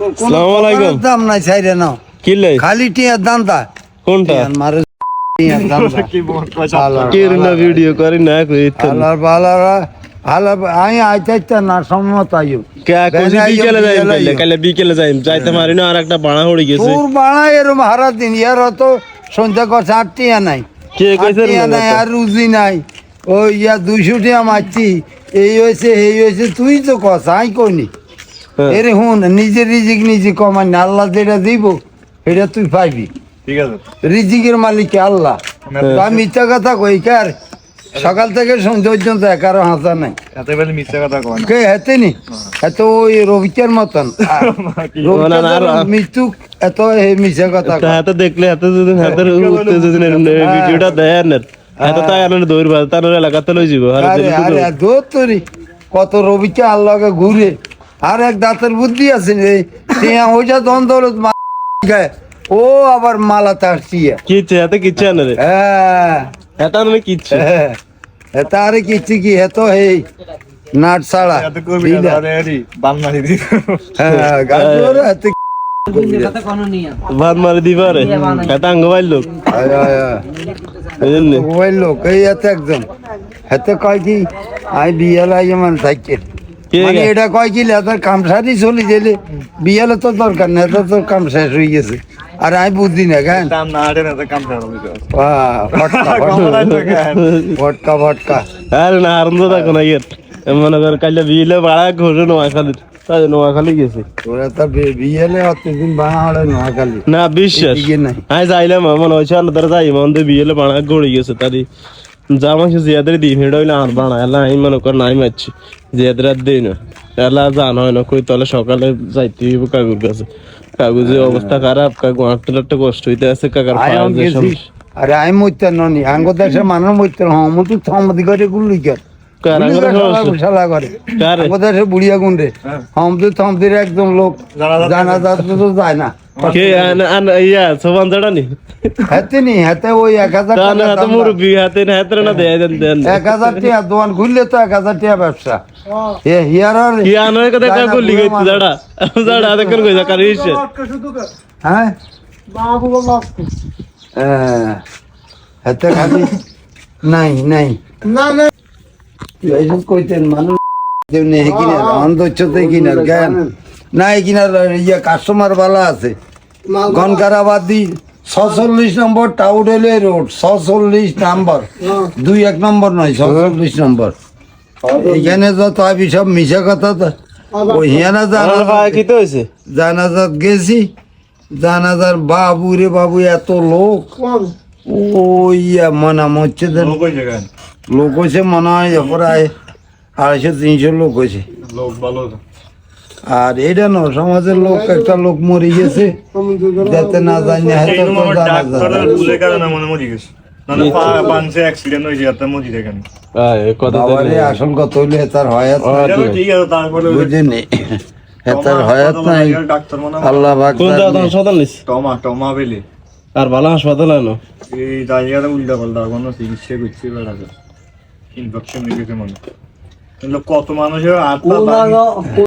আসসালামু আলাইকুম। দাম নাই চাইরে নাও। কিলে খালি টিয়ার দাম তা কোনটা মারে টিয়ার দাম? তা কে না ভিডিও করি না বালারা আই আইতে না সম্মত আইও। কে কোজি বিকেলে কাইলে কাইলে যাইতে না আর একটা হড়ি গেছে। তোর বাড়া এরম হারা দিন ইয়ার তো সন্ধ্যা করছে আট টিয়া নাই। কে কইছে আর টিয়া নাই আর রুজি নাই। ওই ইয়া দুইশো টিয়া মারছি এই হয়েছে এই হয়েছে তুই তো কস আই কইনি। এরে হুন নিজে রিজিক নিজে কমাই না আল্লাহ যেটা দিব এটা তুই পাইবি। ঠিক আছে। রিজিকের মালিক আল্লাহ। তা মিথ্যা কথা কই কার? সকাল থেকে সন্ধ্যা পর্যন্ত একারো হাসা নাই। এত মিথ্যা কথা কয় কে হেতে নি? এত ওই রবিচার মতন। মৃত্যু এত হে মিথ্যা কথা। হাতে দেখলে হাতে যদি হাতের যদি ভিডিওটা দেয় না হাতে তাই আনন্দ দৌড় বাজ তার এলাকাতে লই যাব আরে আরে কত রবিচার আল্লাহকে ঘুরে আর এক দাঁতের বুদ্ধি আছে রে। টিয়া গায়ে। ও আবার মালাতে আসছি কিচ্ছে হাতে কিচ্ছে আনে রে। হ্যাঁ। হাতে আনে কিচ্ছে। এটা আরে কিচ্ছু কি? নাট এত না? বান মারি দি হ্যাঁ গাজর এত মারি দিবা রে। লোক। নি? লোক এই এত একদম হেতে কয় কি? আই বিয়াল আই মানে কে মানে এটা কয় কি এত কাম সারি চলে গেলে বিয়ালে তো দরকার নেই তো কাম শেষ হয়ে গেছে। আর আমি বুঝি না কেন? দাম না আরে না আনন্দ দেখো না ইয়ের। মনে কর কাইলে বিলে বাড়া ঘুরে নোয়াখালী তাই নোয়াখালী গেছি। ওরা তো বিয়ালে অতদিন বানা হলে নোয়াখালী। না বিশ্বাস। আই যাইলাম মনে হচ্ছে আলো তারা যাই মন দিয়ে বিয়েলে বাড়া গড়ে গেছে তারি জামা সে জিয়াদের দি ভিড় হইলে আর বাড়া এলা আমি মনে কর নাই মারছি। জিয়াদের আর দিই না। এলা জান হয় না কই তাহলে সকালে যাইতে হইব কাকুর কাছে। কাগজের অবস্থা খারাপ কাকু হাঁটতে হাঁটতে কষ্ট হইতে আছে কাকার যে আরে আমি মরতে ননি আঙ্গ দেশে মানুষ মরতে হম তো থমদি করে গুলি কর। বুড়িয়া গুন্ডে। হম তো থমদির একদম লোক জানা তো যায় না। কে আন আন ইয়া সোবান জড়ানি হাতে নি হাতে ওই এক হাজার কান টাকা হাতে দাম হাতে না হাতে না দেয় দেন দেন। এক হাজার টাকা দোকান খুললে তো এক হাজার টাকা ব্যবসা। এ হিয়ার আর কথা কা না, কইছা কার ইসে হ্যাঁ? হ্যাঁ, হাতে খালি নাই নাই। এইসব কইতেন মানুষ যেমনি হে কিনা অন্ধচ্ছতে কিনা জ্ঞান। না এই কিনা ইয়ে কাস্টমার বালা আছে। গনকারাবাদি ছচল্লিশ নম্বর টাউডেলে রোড ছচল্লিশ নাম্বার। দুই এক নম্বর নয় ছচল্লিশ নম্বর। এখানে তো তাই সব মিশা কথা তো। ওই হিয়ানা আমার জানা ভাই কি তো হইছে জানাজাত গেছি। জানাজার বাবু রে বাবু এত লোক। ও ইয়া মনা লোক লোক হয়েছে মনে হয় প্রায় আড়াইশো তিনশো লোক হয়েছে। লোক ভালো আর এটা ন সমাজের লোক একটা লোক মরে গেছে। যাতে না জানি হয়তো মনে আসল কথা হইলে তার হয়াত বুঝিনি হয়াত নাই। মনে হয়। আল্লাহ টমা টমা বেলে। আর ভালো হাসপাতাল আনো এই জায়গাটা উল্টা পাল্টা কোনো চিকিৎসা করছে বেড়াতে ইনফেকশন মনে কত মানুষের আত্মা